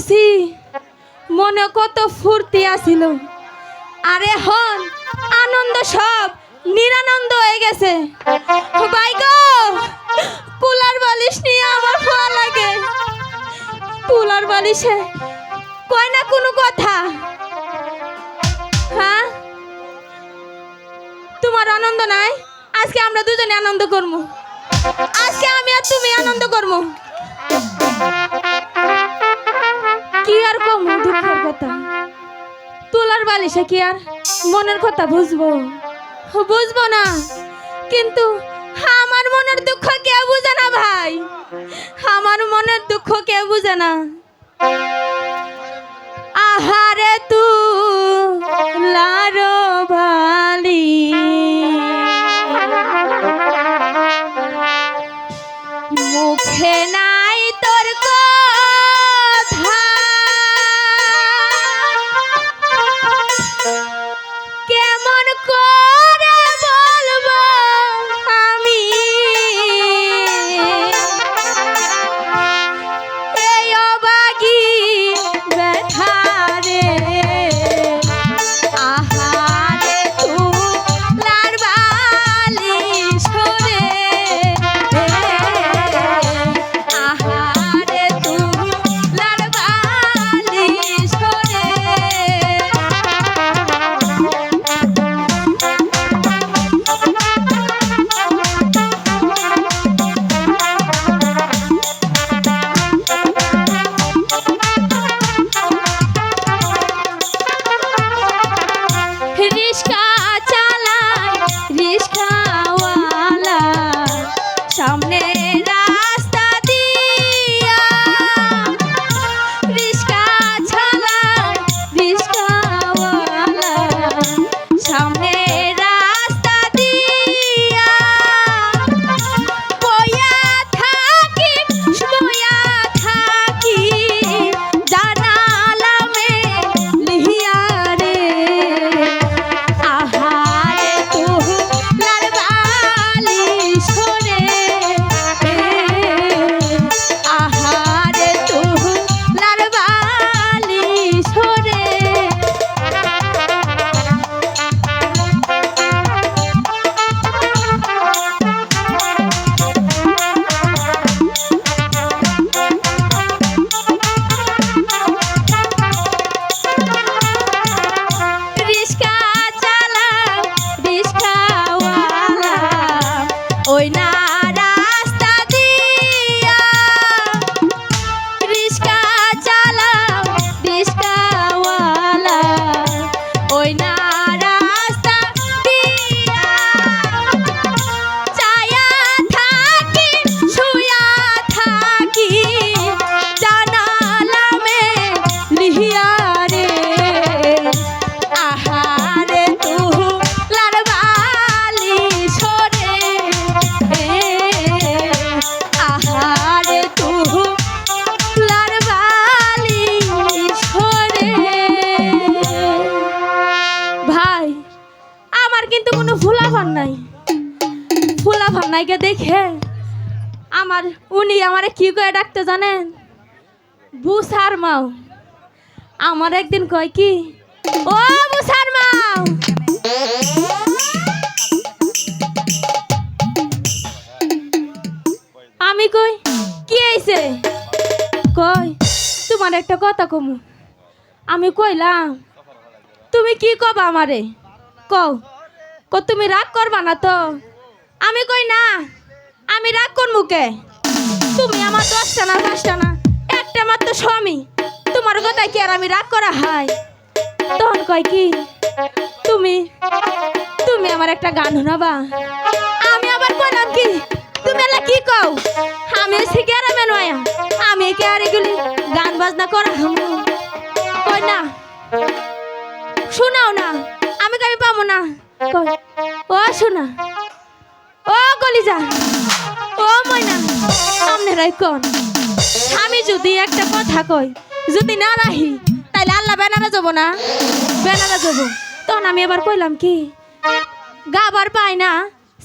করছি মনে কত ফুর্তি আছিল আরে হন, আনন্দ সব নিরানন্দ হয়ে গেছে। ভাই গো, কুলার বালিশ নিয়ে আমার ভয় লাগে। কুলার বালিশে কয় না কোনো কথা? হ্যাঁ? তোমার আনন্দ নাই? আজকে আমরা দুজনে আনন্দ করব। আজকে আমি আর তুমি আনন্দ করব। বালিশে কি আর মনের কথা বুঝব? বুঝব না। কিন্তু আমার মনের দুঃখ কেউ বুঝে না ভাই। আমার মনের দুঃখ কেউ বুঝে না। আহারে তু নাইকে দেখে। আমার, উনি আমারে কি করে ডাকতে জানেন? বুসার মাও। আমার একদিন কয় কি, ও বুসার মাও! আমি কই, কি আইছে কই তোমার একটা কথা কমু। আমি কইলাম, তুমি কি কবা আমারে? কও, ক, তুমি রাগ করবা না তো? আমি কই না? আমি রাগ কোন মুখে তুমি আমার তো দশটা না দশটা না। একটা মাত্র স্বামী। তোমার কথায় কি আর আমি রাগ করা হয়? তখন কয় কি? তুমি তুমি আমার একটা গান শোনাবা। আমি আবার কইলাম কি? তুমি এলা কি কও? আমি শিখে মেনয়া আমি কে আর এগুলি গান বাজনা করা কই না, শোনাও না। আমি কই পাবো না। ও শোনা। ও কলিজা, ও ময়না, সামনে রাই কোন? আমি যদি একটা কথা কই যদি না রাহি, তাইলে আল্লাহ বেনারা যাব না? বেনারা যাব। তখন আমি এবার কইলাম কি, গাবার পাই না